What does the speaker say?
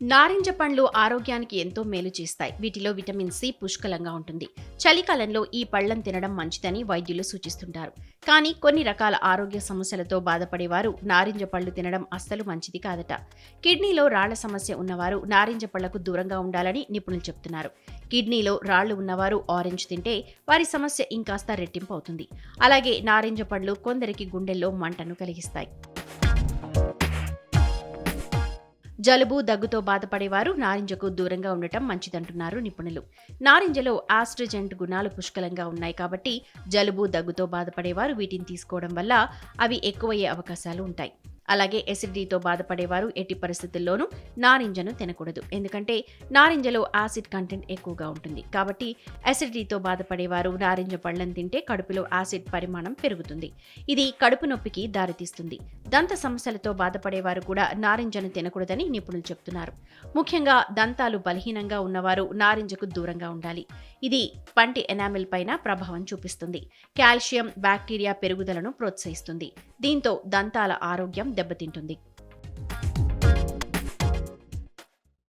నారింజ పండ్లు ఆరోగ్యానికి ఎంతో మేలు చేస్తాయి. వీటిలో విటమిన్ సి పుష్కలంగా ఉంటుంది. చలికాలంలో ఈ పళ్ళను తినడం మంచిదని వైద్యులు సూచిస్తుంటారు. కానీ కొన్ని రకాల ఆరోగ్య సమస్యలతో బాధపడేవారు నారింజ పళ్ళు తినడం అస్సలు మంచిది కాదట. కిడ్నీలో రాళ్ళ సమస్య ఉన్నవారు నారింజ పళ్ళకు దూరంగా ఉండాలని నిపుణులు చెప్తున్నారు. కిడ్నీలో రాళ్ళు ఉన్నవారు ఆరెంజ్ తింటే వారి సమస్య ఇంకాస్త రెట్టింపు అవుతుంది. అలాగే నారింజ పండ్లు కొందరికి గుండెల్లో మంటను కలిగిస్తాయి. జలుబు దగ్గుతో బాధపడేవారు. నారింజకు దూరంగా ఉండటం మంచిదంటున్నారు నిపుణులు. నారింజలో ఆస్ట్రజెంట్ గుణాలు పుష్కలంగా ఉన్నాయి కాబట్టి జలుబు దగ్గుతో బాధపడేవారు వీటిని తీసుకోవడం వల్ల అవి ఎక్కువయ్యే అవకాశాలు ఉంటాయి. అలాగే ఎసిడిటీతో బాధపడేవారు ఎట్టి పరిస్థితుల్లోనూ నారింజను తినకూడదు. ఎందుకంటే నారింజలో యాసిడ్ కంటెంట్ ఎక్కువగా ఉంటుంది. కాబట్టి ఎసిడిటీతో బాధపడేవారు నారింజ పళ్ళను తింటే కడుపులో యాసిడ్ పరిమాణం పెరుగుతుంది. ఇది కడుపు నొప్పికి దారితీస్తుంది. దంత సమస్యలతో బాధపడేవారు కూడా నారింజను తినకూడదని నిపుణులు చెబుతున్నారు ముఖ్యంగా దంతాలు బలహీనంగా ఉన్నవారు నారింజకు దూరంగా ఉండాలి. ఇది పంటి ఎనామిల్ పైన ప్రభావం చూపిస్తుంది. కాల్షియం బ్యాక్టీరియా పెరుగుదలను ప్రోత్సహిస్తుంది. దీంతో దంతాల ఆరోగ్యం దెబ్బతింటుంది.